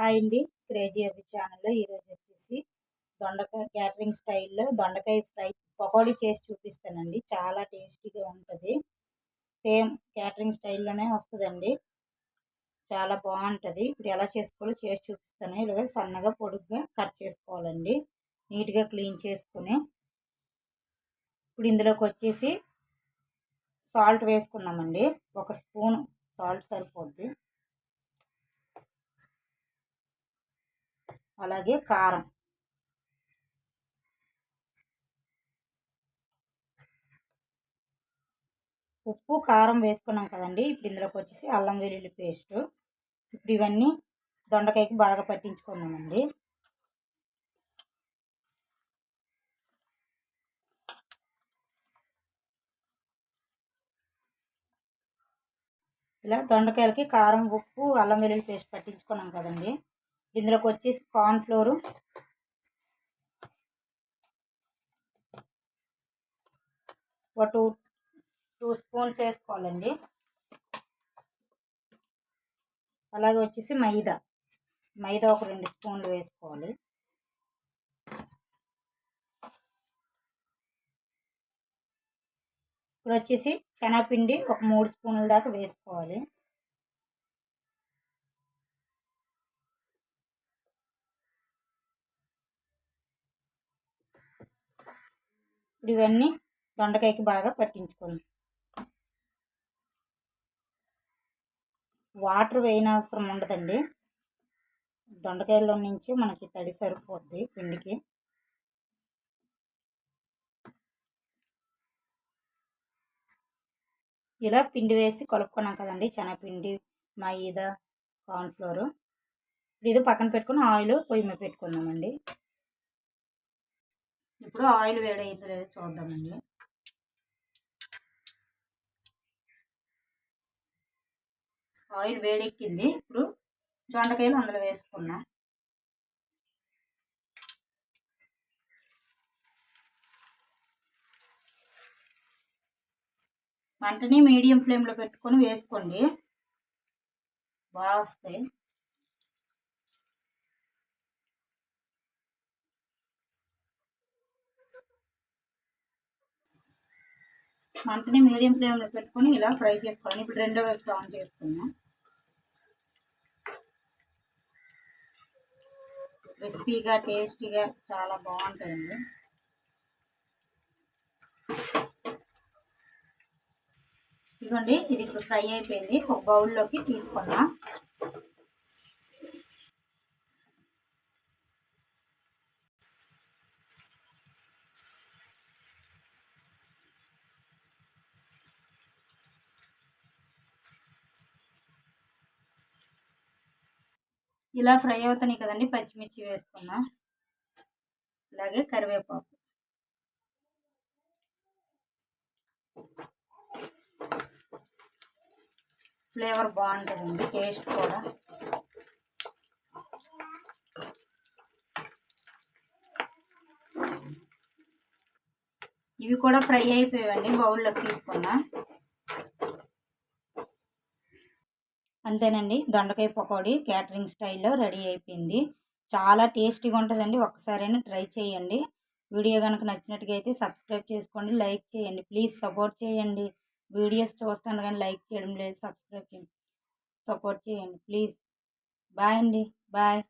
Hi అండి. Crazy అవి ఛానల్లో ఈరోజు వచ్చేసి దొండకాయ క్యాటరింగ్ స్టైల్లో దొండకాయ ఫ్రై పకోడీ చేసి చూపిస్తానండి. చాలా టేస్టీగా ఉంటుంది. సేమ్ క్యాటరింగ్ స్టైల్లోనే వస్తుందండి. చాలా బాగుంటుంది. ఇప్పుడు ఎలా చేసుకోవాలో చేసి చూపిస్తాను. ఇలాగ సన్నగా పొడుగ్గా కట్ చేసుకోవాలండి. నీట్గా క్లీన్ చేసుకుని ఇప్పుడు ఇందులోకి వచ్చేసి సాల్ట్ వేసుకున్నామండి. ఒక స్పూన్ సాల్ట్ సరిపోద్ది. అలాగే కారం. ఉప్పు కారం వేసుకున్నాం కదండి. ఇప్పుడు ఇందులోకి వచ్చేసి అల్లం వెల్లుల్లి పేస్టు. ఇప్పుడు ఇవన్నీ దొండకాయకి బాగా పట్టించుకున్నామండి ఇలా దొండకాయలకి కారం ఉప్పు అల్లం వెల్లుల్లి పేస్ట్ పట్టించుకున్నాం కదండి. ఇందులోకి వచ్చేసి కార్న్ఫ్లోరు ఒక టూ టూ స్పూన్స్ వేసుకోవాలండి. అలాగే వచ్చేసి మైదా. మైదా ఒక రెండు స్పూన్లు వేసుకోవాలి. ఇప్పుడు వచ్చేసి శనగపిండి ఒక మూడు స్పూన్ల దాకా వేసుకోవాలి. ఇప్పుడు ఇవన్నీ దొండకాయకి బాగా పట్టించుకోండి వాటర్ వేయనవసరం ఉండదండి. దొండకాయల్లో నుంచి మనకి తడి సరిపోద్ది పిండికి. ఇలా పిండి వేసి కలుపుకున్నాం కదండి శనగపిండి మైదా కార్న్ఫ్లోరు. ఇది పక్కన పెట్టుకుని ఆయిల్ పొయ్యి మీద పెట్టుకుందామండి. ఇప్పుడు ఆయిల్ వేడైందో లేదో చూద్దామండి. ఆయిల్ వేడెక్కింది. ఇప్పుడు దొండకాయలు అందులో వేసుకున్నాం. మంటని మీడియం ఫ్లేమ్లో పెట్టుకొని వేసుకోండి. బాగా వస్తాయి. మంటని మీడియం ఫ్లేమ్లో పెట్టుకొని ఇలా ఫ్రై చేసుకోవాలి. ఇప్పుడు రెండో వైపు ఆన్ చేసుకున్నాం క్రిస్పీగా టేస్టీగా చాలా బాగుంటుంది. ఇదిగోండి ఇది ఇప్పుడు ఫ్రై అయిపోయింది. ఒక బౌల్లోకి తీసుకున్నాం ఇలా ఫ్రై అవుతున్నాయి కదండి పచ్చిమిర్చి వేసుకున్నాం. అలాగే కరివేపాకు. ఫ్లేవర్ బాగుంటుందండి టేస్ట్ కూడా. ఇవి కూడా ఫ్రై అయిపోయాయండి బౌల్లోకి తీసుకున్నా. అంతేనండి. దొండకాయ పకోడీ క్యాటరింగ్ స్టైల్లో రెడీ అయిపోయింది. చాలా టేస్టీగా ఉంటుందండి. ఒక్కసారైనా ట్రై చేయండి. వీడియో కనుక నచ్చినట్టుగా అయితే సబ్స్క్రైబ్ చేసుకోండి. లైక్ చేయండి. ప్లీజ్ సపోర్ట్ చేయండి. వీడియోస్ చూస్తాను కానీ లైక్ చేయడం లేదు. సబ్స్క్రైబ్ చేయండి. సపోర్ట్ చేయండి. ప్లీజ్. బాయ్ అండి. బాయ్.